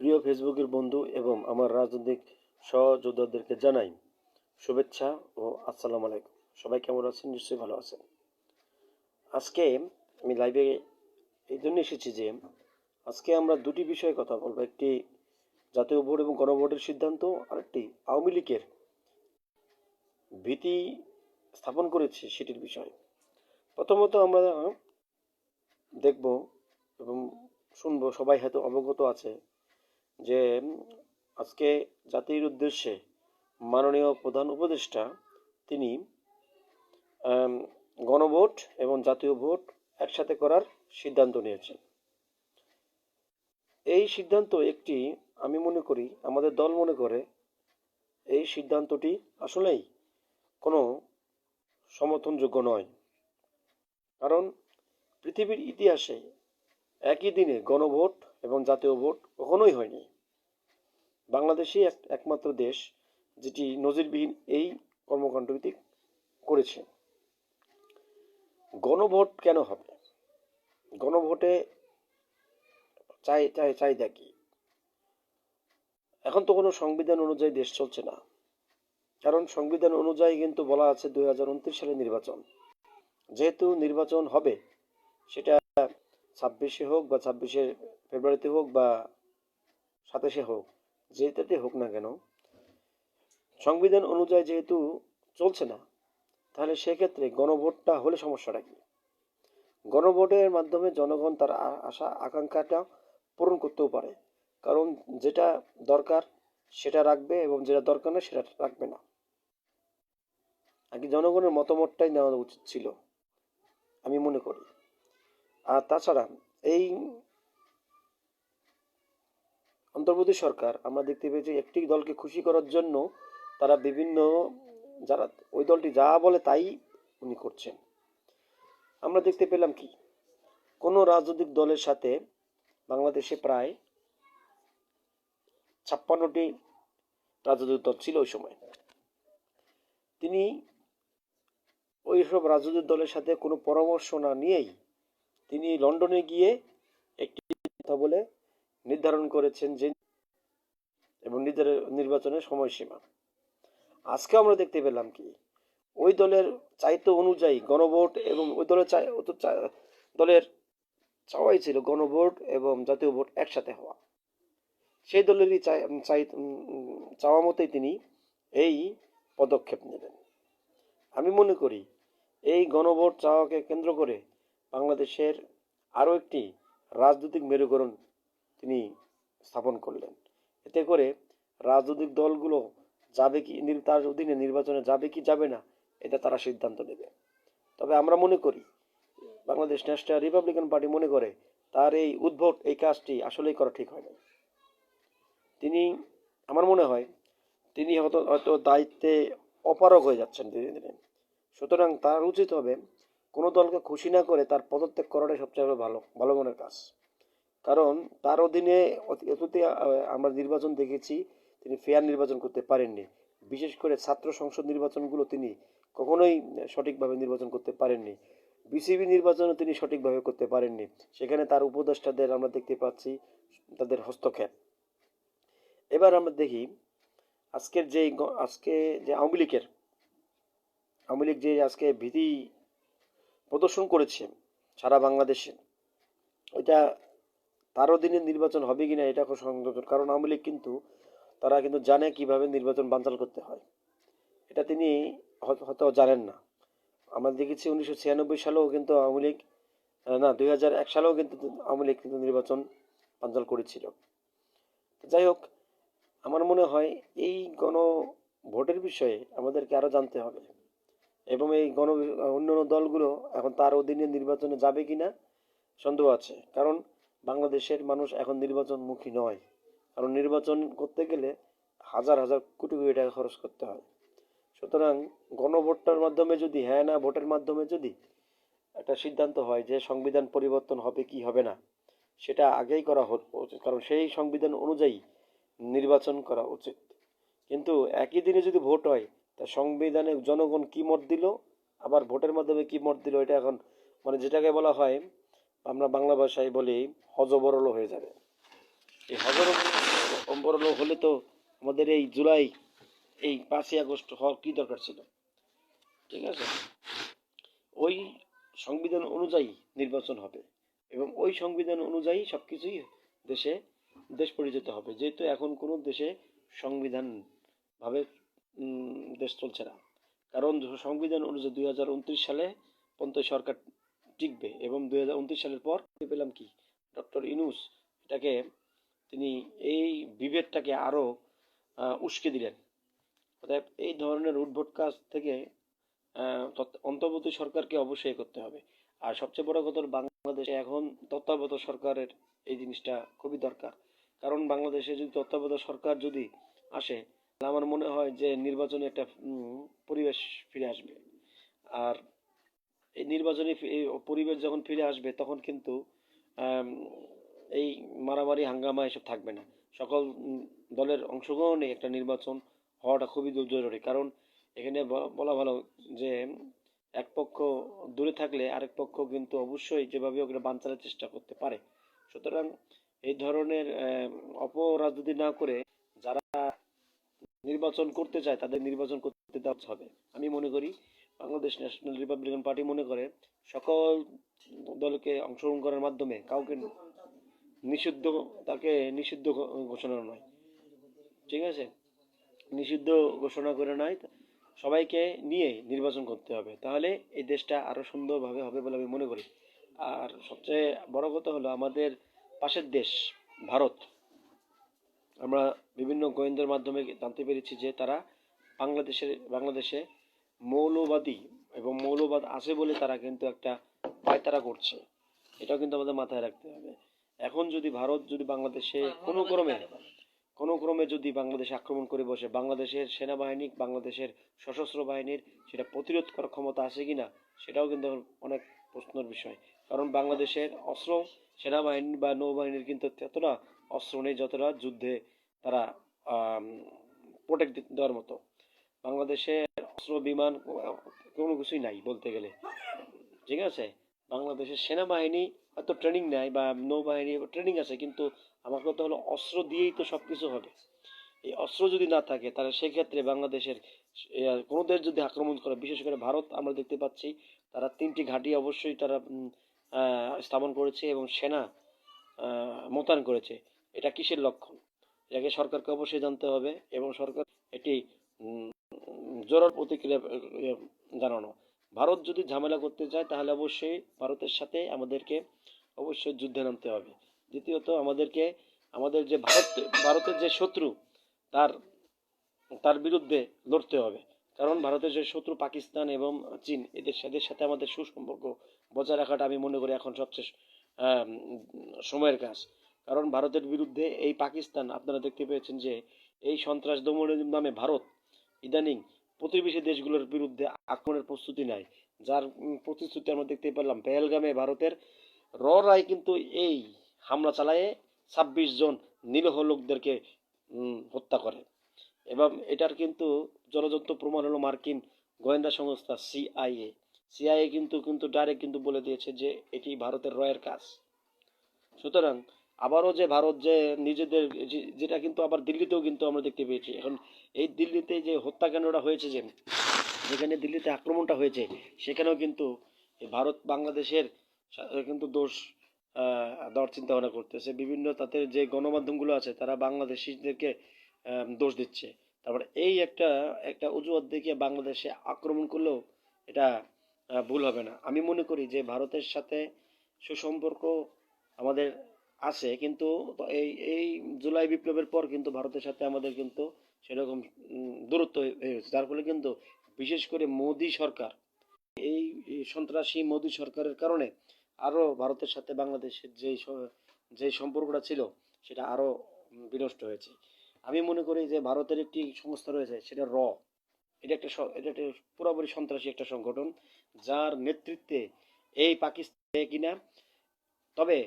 প্রিয় ফেসবুকের বন্ধু এবং আমার রাজনৈতিক সহযোদ্ধাদেরকে জানাই শুভেচ্ছা ও আসসালাম আলাইকুম। সবাই কেমন আছেন? নিশ্চয়ই ভালো আছেন। আজকে আমি লাইভে এই জন্য এসেছি যে আজকে আমরা দুটি বিষয়ে কথা বলব। একটি জাতীয় ভোট এবং গণভোটের সিদ্ধান্ত আর একটি আওয়ামী লীগের ভীতি স্থাপন করেছে সেটির বিষয়ে। প্রথমত আমরা দেখব এবং শুনব সবাই হয়তো অবগত আছে যে আজকে জাতির উদ্দেশ্যে মাননীয় প্রধান উপদেষ্টা তিনি গণভোট এবং জাতীয় ভোট একসাথে করার সিদ্ধান্ত নিয়েছেন। এই সিদ্ধান্ত একটি, আমি মনে করি, আমাদের দল মনে করে, এই সিদ্ধান্তটি আসলেই কোনো সমর্থনযোগ্য নয়। কারণ পৃথিবীর ইতিহাসে একই দিনে গণভোট এবং জাতীয় ভোট কখনোই হয়নি। বাংলাদেশই এক, একমাত্র দেশ যেটি নজিরবিহীন এই কর্মকাণ্ডটি করেছে। গণভোট কেন হবে? গণভোটে চাই চাই, চাহিদা কি? এখন তো কোনো সংবিধান অনুযায়ী দেশ চলছে না। কারণ সংবিধান অনুযায়ী কিন্তু বলা আছে দুই হাজার উনত্রিশ সালে নির্বাচন। যেহেতু নির্বাচন হবে, সেটা ছাব্বিশে হোক বা ছাব্বিশে ফেব্রুয়ারিতে হোক বা সাতাশে হোক যেটাতে হোক না কেন, সংবিধান অনুযায়ী যেহেতু চলছে না, তাহলে সেক্ষেত্রে গণভোটটা হলে সমস্যাটা কি? গণভোটের মাধ্যমে জনগণ তার আশা, আকাঙ্ক্ষাটা পূরণ করতেও পারে। কারণ যেটা দরকার সেটা রাখবে এবং যেটা দরকার না সেটা রাখবে না। আগে জনগণের মতামতটাই নেওয়া উচিত ছিল, আমি মনে করি। আর তাছাড়া এই অন্তর্বর্তী সরকার, আমরা দেখতে পেয়েছি একটি দলকে খুশি করার জন্য তারা বিভিন্ন, যারা ওই দলটি যা বলে তাই উনি করছেন। আমরা দেখতে পেলাম কি? কোনো রাজনৈতিক দলের সাথে বাংলাদেশে প্রায় ছাপ্পান্নটি রাজনৈতিক দল ছিল ওই সময়। তিনি ওই সব রাজনৈতিক দলের সাথে কোনো পরামর্শ না নিয়েই তিনি লন্ডনে গিয়ে একটি কথা বলে নির্ধারণ করেছেন যে এবং নিজের নির্বাচনের সময়সীমা। আজকে আমরা দেখতে পেলাম কি, ওই দলের চাইতে অনুযায়ী গণভোট এবং ওই দলের দলের চাওয়াই ছিল গণভোট এবং জাতীয় ভোট একসাথে হওয়া। সেই দলেরই চাই চাওয়া মতোই তিনি এই পদক্ষেপ নেবেন। আমি মনে করি এই গণভোট চাওয়াকে কেন্দ্র করে বাংলাদেশের আরও একটি রাজনৈতিক মেরুকরণ তিনি স্থাপন করলেন। এতে করে রাজনৈতিক দলগুলো যাবে কি তার অধীনে নির্বাচনে যাবে কি যাবে না, এটা তারা সিদ্ধান্ত নেবে। তবে আমরা মনে করি, বাংলাদেশ ন্যাশনাল রিপাবলিকান পার্টি মনে করে তার এই উদ্ভট এই কাজটি আসলেই করা ঠিক হয় না তিনি, আমার মনে হয়, তিনি হয়তো হয়তো দায়িত্বে অপারগ হয়ে যাচ্ছেন ধীরে ধীরে সুতরাং তার উচিত হবে কোনো দলকে খুশি না করে তার পদত্যাগ করাটাই সবচেয়ে ভালো ভালো মনের কাজ। কারণ তার অধীনে অতি- অতীতে আমরা নির্বাচন দেখেছি, তিনি ফেয়ার নির্বাচন করতে পারেননি। বিশেষ করে ছাত্র সংসদ নির্বাচনগুলো তিনি কখনোই সঠিকভাবে নির্বাচন করতে পারেননি। বিসিবি নির্বাচনও তিনি সঠিকভাবে করতে পারেননি। সেখানে তার উপদেষ্টাদের আমরা দেখতে পাচ্ছি, তাদের হস্তক্ষেপ। এবার আমরা দেখি, আজকের যে আজকে যে আওয়ামী লীগের, আওয়ামী লীগ যে আজকে ভীতি প্রদর্শন করেছে সারা বাংলাদেশে, ওইটা তার অধীনে নির্বাচন হবে কিনা এটা খুব সংযোজন কারণ আওয়ামী লীগ কিন্তু তারা কিন্তু জানে কীভাবে নির্বাচন বানচাল করতে হয়। এটা তিনি হয়তো জানেন না। আমরা দেখেছি উনিশশো ছিয়ানব্বই সালেও কিন্তু আওয়ামী লীগ না, দুই হাজার এক সালেও কিন্তু আওয়ামী লীগ কিন্তু নির্বাচন বানচাল করেছিল। যাই হোক, আমার মনে হয় এই গণ ভোটের বিষয়ে আমাদেরকে আরও জানতে হবে। এবং এই গণ, অন্যান্য দলগুলো এখন তার অধীনে নির্বাচনে যাবে কি না সন্দেহ আছে। কারণ বাংলাদেশের মানুষ এখন নির্বাচনমুখী নয়। কারণ নির্বাচন করতে গেলে হাজার হাজার কোটি কোটি টাকা খরচ করতে হয়। সুতরাং গণভোটটার মাধ্যমে যদি হ্যাঁ না, ভোটের মাধ্যমে যদি একটা সিদ্ধান্ত হয় যে সংবিধান পরিবর্তন হবে কি হবে না, সেটা আগেই করা উচিত। কারণ সেই সংবিধান অনুযায়ী নির্বাচন করা উচিত। কিন্তু একই দিনে যদি ভোট হয়, তা সংবিধানে জনগণ কি মত দিল, আবার ভোটের মাধ্যমে কি মত দিল, এটা এখন মানে যেটাকে বলা হয় আমরা বাংলা ভাষায় বলি হজবরল হয়ে যাবে। এই হজবরল হলে তো আমাদের এই জুলাই, এই পাঁচই আগস্ট হওয়ার কি দরকার ছিল? ঠিক আছে? ওই সংবিধান অনুযায়ী নির্বাচন হবে এবং ওই সংবিধান অনুযায়ী সব কিছুই দেশে, দেশ পরিচিত হবে। যেহেতু এখন কোনো দেশে সংবিধান ভাবে দেশ চলছে না। কারণ সংবিধান অনুযায়ী দুই হাজার উনত্রিশ সালে পর্যন্ত সরকার টিকবে এবং দুই হাজার উনত্রিশ সালের পর পেলাম কি? ডক্টর ইনুস এটাকে তিনি এই বিভেদটাকে আরও উস্কে দিলেন। অতএব এই ধরনের উদ্ভট কাজ থেকে অন্তর্বর্তী সরকারকে অবশ্যই করতে হবে। আর সবচেয়ে বড় কথা বাংলাদেশে এখন তত্ত্বাবধায়ক সরকারের এই জিনিসটা খুবই দরকার। কারণ বাংলাদেশে যদি তত্ত্বাবধায়ক সরকার যদি আসে, তাহলে আমার মনে হয় যে নির্বাচনে একটা পরিবেশ ফিরে আসবে। আর এই নির্বাচনী পরিবেশ যখন ফিরে আসবে, তখন কিন্তু এই মারামারি, হাঙ্গামা এসব থাকবে না। সকল দলের অংশগ্রহণে একটা নির্বাচন হওয়াটা খুবই জরুরি। কারণ এখানে বলা ভালো যে, এক পক্ষ দূরে থাকলে আরেক পক্ষ কিন্তু অবশ্যই যেভাবে ওকে বানচালের চেষ্টা করতে পারে। সুতরাং এই ধরনের অপরাজনীতি না করে যারা নির্বাচন করতে চায়, তাদের নির্বাচন করতে দেওয়া হবে। আমি মনে করি বাংলাদেশ ন্যাশনাল রিপাবলিকান পার্টি মনে করে, সকল দলকে অংশগ্রহণ করার মাধ্যমে কাউকে নিষিদ্ধ, তাকে নিষিদ্ধ ঘোষণা নয়। ঠিক আছে? নিষিদ্ধ ঘোষণা করে নয় সবাইকে নিয়ে নির্বাচন করতে হবে। তাহলে এই দেশটা আরও সুন্দরভাবে হবে বলে আমি মনে করি। আর সবচেয়ে বড় কথা হলো আমাদের পাশের দেশ, ভারত। আমরা বিভিন্ন গোয়েন্দার মাধ্যমে জানতে পেরেছি যে তারা বাংলাদেশের, বাংলাদেশে মৌলবাদী এবং মৌলবাদ আছে বলে তারা কিন্তু একটা পায়তারা করছে। এটাও কিন্তু আমাদের মাথায় রাখতে হবে। এখন যদি ভারত যদি বাংলাদেশে কোনো ক্রমে কোনো ক্রমে যদি বাংলাদেশে আক্রমণ করে বসে বাংলাদেশের সেনাবাহিনী বাংলাদেশের সশস্ত্র বাহিনীর সেটা প্রতিরোধ করার ক্ষমতা আছে কিনা সেটাও কিন্তু অনেক প্রশ্নের বিষয়। কারণ বাংলাদেশের অস্ত্র সেনাবাহিনী বা নৌবাহিনীর কিন্তু ততটা অস্ত্র নেই যতটা যুদ্ধে তারা প্রোটেক্ট দেওয়ার মতো। বাংলাদেশের অস্ত্র বিমান কোনো কিছুই নাই বলতে গেলে। ঠিক আছে? বাংলাদেশের সেনাবাহিনী হয়তো ট্রেনিং নেয় বা নৌবাহিনী ট্রেনিং আছে, কিন্তু আমার কথা হলো অস্ত্র দিয়েই তো সব কিছু হবে। এই অস্ত্র যদি না থাকে, তাহলে সেক্ষেত্রে বাংলাদেশের কোনো দেশ যদি আক্রমণ করে, বিশেষ করে ভারত, আমরা দেখতে পাচ্ছি তারা তিনটি ঘাঁটি অবশ্যই তারা স্থাপন করেছে এবং সেনা মোতায়েন করেছে। এটা কিসের লক্ষণ? এটাকে সরকারকে অবশ্যই জানতে হবে এবং সরকার এটি জোরার প্রতিক্রিয়া আহ, জানানো। ভারত যদি ঝামেলা করতে চায় তাহলে অবশ্যই ভারতের সাথে আমাদেরকে অবশ্যই যুদ্ধে নামতে হবে। দ্বিতীয়ত আমাদেরকে আমাদের যে ভারত ভারতের যে শত্রু তার তার বিরুদ্ধে লড়তে হবে। কারণ ভারতের যে শত্রু পাকিস্তান এবং চীন এদের সাথে সাথে আমাদের সুসম্পর্ক বজায় রাখাটা আমি মনে করি এখন সবচেয়ে সময়ের কাজ। কারণ ভারতের বিরুদ্ধে এই পাকিস্তান আপনারা দেখতে পেয়েছেন যে এই সন্ত্রাস দমনের নামে ভারত ইদানিং প্রতিবেশী দেশগুলোর বিরুদ্ধে আক্রমণের প্রস্তুতি নেয় যার প্রতিশ্রুতি আমরা দেখতে পেলাম। পেহেলগামে ভারতের র রায় কিন্তু এই হামলা চালায়ে ছাব্বিশ জন নিরহ লোকদেরকে হত্যা করে। এবং এটার কিন্তু জলযন্ত্র প্রমাণ হলো মার্কিন গোয়েন্দা সংস্থা সিআইএ। সিআইএ কিন্তু কিন্তু ডাইরেক্ট কিন্তু বলে দিয়েছে যে এটি ভারতের রয়ের কাজ। সুতরাং আবারও যে ভারত যে নিজেদের যেটা কিন্তু আবার দিল্লিতেও কিন্তু আমরা দেখতে পেয়েছি। এখন এই দিল্লিতে যে হত্যাকাণ্ডটা হয়েছে যে, যেখানে দিল্লিতে আক্রমণটা হয়েছে, সেখানেও কিন্তু ভারত বাংলাদেশের কিন্তু দোষ দেওয়ার চিন্তা ভাবনা করতেছে। বিভিন্ন তাদের যে গণমাধ্যমগুলো আছে, তারা বাংলাদেশিদেরকে দোষ দিচ্ছে। তারপর এই একটা একটা অজুহাত দেখিয়ে বাংলাদেশে আক্রমণ করলেও এটা ভুল হবে না। আমি মনে করি যে ভারতের সাথে সুসম্পর্ক আমাদের আছে কিন্তু এই এই জুলাই বিপ্লবের পর কিন্তু ভারতের সাথে আমাদের কিন্তু সেরকম দূরত্ব হয়ে হয়ে গেছে। যার ফলে কিন্তু বিশেষ করে মোদী সরকার এই সন্ত্রাসী মোদী সরকারের কারণে আরও ভারতের সাথে বাংলাদেশের যে যে সম্পর্কটা ছিল সেটা আরও উম, বিনষ্ট হয়েছে। আমি মনে করি যে ভারতের একটি সংস্থা রয়েছে সেটা র। এটা একটা এটা একটা পুরোপুরি সন্ত্রাসী একটা সংগঠন যার নেতৃত্বে এই পাকিস্তান কিনা। তবে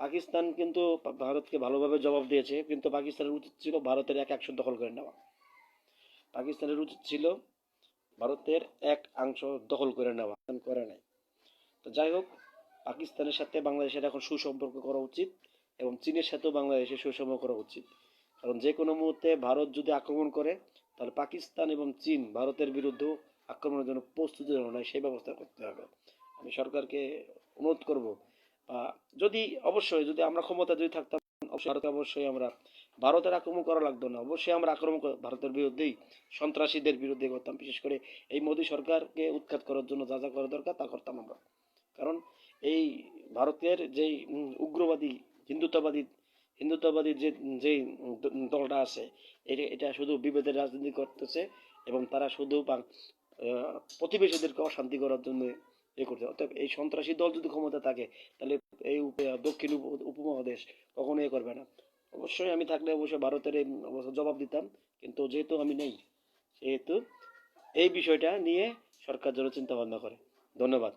পাকিস্তান কিন্তু ভারতকে ভালোভাবে জবাব দিয়েছে, কিন্তু পাকিস্তানের উচিত ছিল ভারতের এক অংশ দখল করে নেওয়া। পাকিস্তানের উচিত ছিল ভারতের এক অংশ দখল করে নেওয়া করে নাই। তো যাই হোক, পাকিস্তানের সাথে বাংলাদেশের এখন সুসম্পর্ক করা উচিত এবং চীনের সাথেও বাংলাদেশের সুসম্পর্ক করা উচিত। কারণ যে কোনো মুহূর্তে ভারত যদি আক্রমণ করে, তাহলে পাকিস্তান এবং চীন ভারতের বিরুদ্ধে আক্রমণের জন্য প্রস্তুতি নেয় সেই ব্যবস্থা করতে হবে। আমি সরকারকে অনুরোধ করব যদি অবশ্যই, যদি আমরা ক্ষমতা যদি থাকতাম ভারতে অবশ্যই আমরা, ভারতের আক্রমণ করা লাগতো না। অবশ্যই আমরা আক্রমণ কর- ভারতের বিরুদ্ধেই, সন্ত্রাসীদের বিরুদ্ধে করতাম। বিশেষ করে এই মোদী সরকারকে উৎখাত করার জন্য যা যা করা দরকার, তা করতাম আমরা। কারণ এই ভারতের যেই উগ্রবাদী, হিন্দুত্ববাদী হিন্দুত্ববাদী যে যে দলটা আছে এটা এটা শুধু বিভেদের রাজনীতি করতেছে এবং তারা শুধু প্রতিবেশীদেরকে অশান্তি করার জন্য এ করছে। অর্থাৎ এই সন্ত্রাসী দল যদি ক্ষমতা থাকে, তাহলে এই দক্ষিণ উপ- উপমহাদেশ কখনো ইয়ে করবে না। অবশ্যই আমি থাকলে অবশ্যই ভারতের এই জবাব দিতাম, কিন্তু যেহেতু আমি নেই, সেহেতু এই বিষয়টা নিয়ে সরকার যেন চিন্তা ভাবনা করে। ধন্যবাদ।